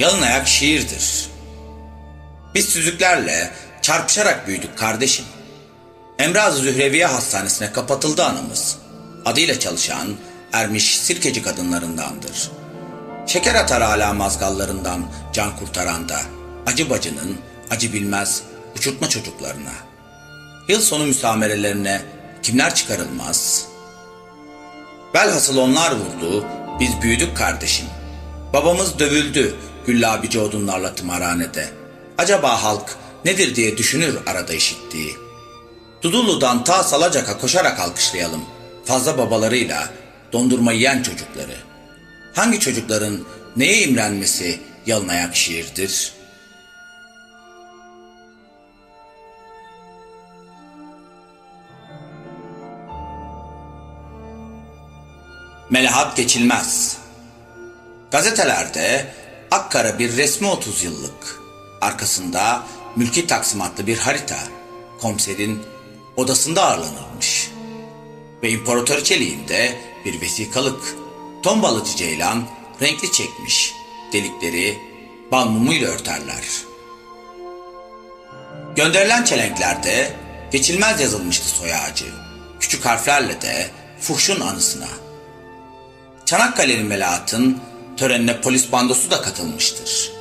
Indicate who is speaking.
Speaker 1: Yalın ayak şiirdir. Biz süzüklerle çarpışarak büyüdük kardeşim. Emraz Zühreviye Hastanesi'ne kapatıldı anımız. Adıyla çalışan ermiş sirkeci kadınlarındandır. Şeker atar hala mazgallarından can kurtaran da acı bacının acı bilmez uçurtma çocuklarına. Yıl sonu müsamerelerine kimler çıkarılmaz? Velhasıl onlar vurdu, biz büyüdük kardeşim. Babamız dövüldü güllabici odunlarla tımarhanede. Acaba halk nedir diye düşünür arada işittiği. Dudullu'dan ta Salacak'a koşarak alkışlayalım. Fazla babalarıyla dondurma yiyen çocukları. Hangi çocukların neye imrenmesi yalın ayak şiirdir? Melahat geçilmez. Gazetelerde Akkara bir resmi 30 yıllık. Arkasında mülki taksimatlı bir harita. Komiserin odasında ağırlanılmış. Ve imparatoriçeliğinde bir vesikalık. Ton ceylan renkli çekmiş. Delikleri bal mumuyla örterler. Gönderilen çelenklerde geçilmez yazılmıştı soy ağacı. Küçük harflerle de fuhşun anısına. Çanakkale'nin Melahat'ın törenine polis bandosu da katılmıştır.